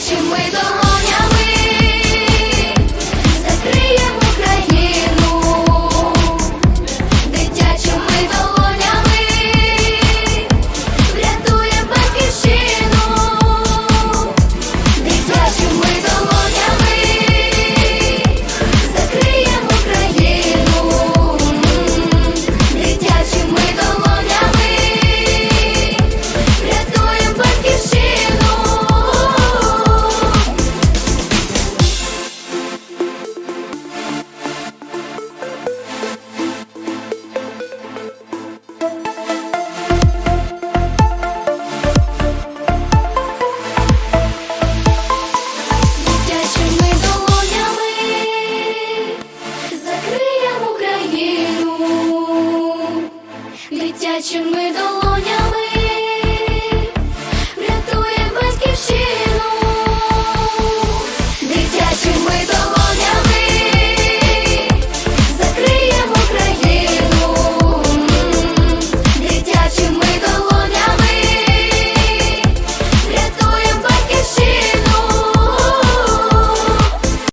гарячим ми до дитячими долонями.